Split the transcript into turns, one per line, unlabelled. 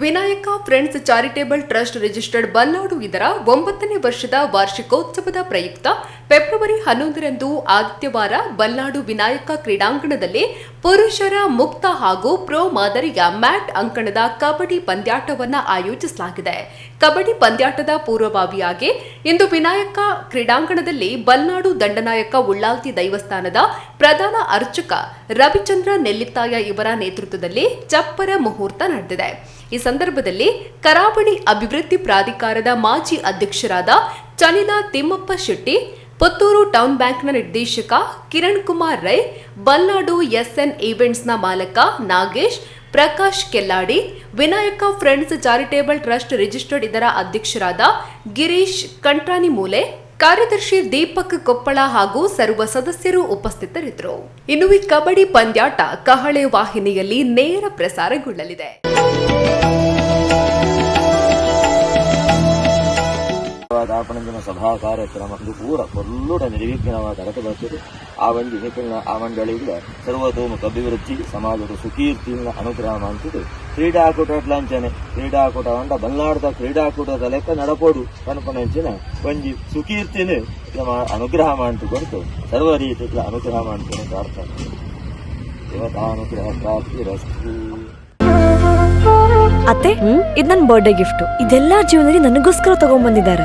Vinayaka friends charitable trust registered Balladu ಇದರ ಒಂಬತ್ತನೇ ವರ್ಷದ ವಾರ್ಷಿಕೋತ್ಸವದ ಪ್ರಯುಕ್ತ ಫೆಬ್ರವರಿ ಹನ್ನೊಂದರಂದು ಆದಿತ್ಯವಾರ ಬಲ್ನಾಡು ವಿನಾಯಕ ಕ್ರೀಡಾಂಗಣದಲ್ಲಿ ಪುರುಷರ ಮುಕ್ತ ಹಾಗೂ ಪ್ರೋ ಮಾದರಿಯ ಮ್ಯಾಟ್ ಅಂಕಣದ ಕಬಡ್ಡಿ ಪಂದ್ಯಾಟವನ್ನು ಆಯೋಜಿಸಲಾಗಿದೆ. ಕಬಡ್ಡಿ ಪಂದ್ಯಾಟದ ಪೂರ್ವಭಾವಿಯಾಗಿ ಇಂದು ವಿನಾಯಕ ಕ್ರೀಡಾಂಗಣದಲ್ಲಿ ಬಲ್ನಾಡು ದಂಡನಾಯಕ ಉಳ್ಳಾಲ್ತಿ ದೈವಸ್ಥಾನದ ಪ್ರಧಾನ ಅರ್ಚಕ ರವಿಚಂದ್ರ ನೆಲ್ಲಿತ್ತಾಯ ಇವರ ನೇತೃತ್ವದಲ್ಲಿ ಚಪ್ಪರ ಮುಹೂರ್ತ ನಡೆದಿದೆ. ಈ ಸಂದರ್ಭದಲ್ಲಿ ಕರಾವಳಿ ಅಭಿವೃದ್ಧಿ ಪ್ರಾಧಿಕಾರದ ಮಾಜಿ ಅಧ್ಯಕ್ಷರಾದ ಚನಿಲಾ ತಿಮ್ಮಪ್ಪ ಶೆಟ್ಟಿ ಪುತ್ತೂರು ಟೌನ್ ಬ್ಯಾಂಕ್ನ ನಿರ್ದೇಶಕ ಕಿರಣ್ ಕುಮಾರ್ ರೈ, ಬಲ್ನಾಡು ಎಸ್ಎನ್ ಈವೆಂಟ್ಸ್ನ ಮಾಲಕ Nagesh, Prakash Kelladi, Vinayaka friends charitable trust registered ಇದರ ಅಧ್ಯಕ್ಷರಾದ ಗಿರೀಶ್ ಕಂಟ್ರಾನಿಮೂಲೆ, ಕಾರ್ಯದರ್ಶಿ ದೀಪಕ್ ಕೊಪ್ಪಳ ಹಾಗೂ ಸರ್ವ ಸದಸ್ಯರು ಉಪಸ್ಥಿತರಿದ್ದರು. ಇನ್ನು ಈ ಕಬಡ್ಡಿ ಪಂದ್ಯಾಟ ಕಹಳೆ ವಾಹಿನಿಯಲ್ಲಿ ನೇರ ಪ್ರಸಾರಗೊಳ್ಳಲಿದೆ.
ಆಪಣಂದಿನ ಸಭಾ ಕಾರ್ಯಕ್ರಮ ಇದು ಪೂರ ಕೊಲ್ಲೂಟ ನಿರ್ವಿಘ್ನವಾದ ಬರ್ತದೆ ಆ ಒಂದು ನಿಖಿಲಿನ, ಆ ಮಂಡಳಿಯಿಂದ ಸರ್ವತೋಮುಖ ಅಭಿವೃದ್ಧಿ, ಸಮಾಜದ ಸುಕೀರ್ತಿಯಿಂದ ಅನುಗ್ರಹ ಅಂತಿದ್ದು ಕ್ರೀಡಾಕೂಟ ಲಾಂಛನೆ, ಕ್ರೀಡಾಕೂಟ ಅಂಡ ಬಲ್ನಾಡದ ಕ್ರೀಡಾಕೂಟದ ಲೆಕ್ಕ ನಡಪೋಡು ಕನ್ಪನಂಚಿನ ಒಂಜಿ ಸುಕೀರ್ತಿನ ಅನುಗ್ರಹ ಮಾಡ್ತು ಕೊಡ್ತು ಸರ್ವ ರೀತಿಗಳ ಅನುಗ್ರಹ ಮಾಡ್ತೀನಿ ಪ್ರಾರ್ಥನೆ. ದೇವತಾನುಗ್ರಹ ಪ್ರಾಪ್ತಿ ರಸ್ತು.
ಅತ್ತೆ, ಇದು ನನ್ನ ಬರ್ಡೇ ಗಿಫ್ಟ್ ಇದೆಲ್ಲ ಜೀವನದಲ್ಲಿ ನನಗೋಸ್ಕರ ತಗೊಂಡ್ಬಂದಿದ್ದಾರೆ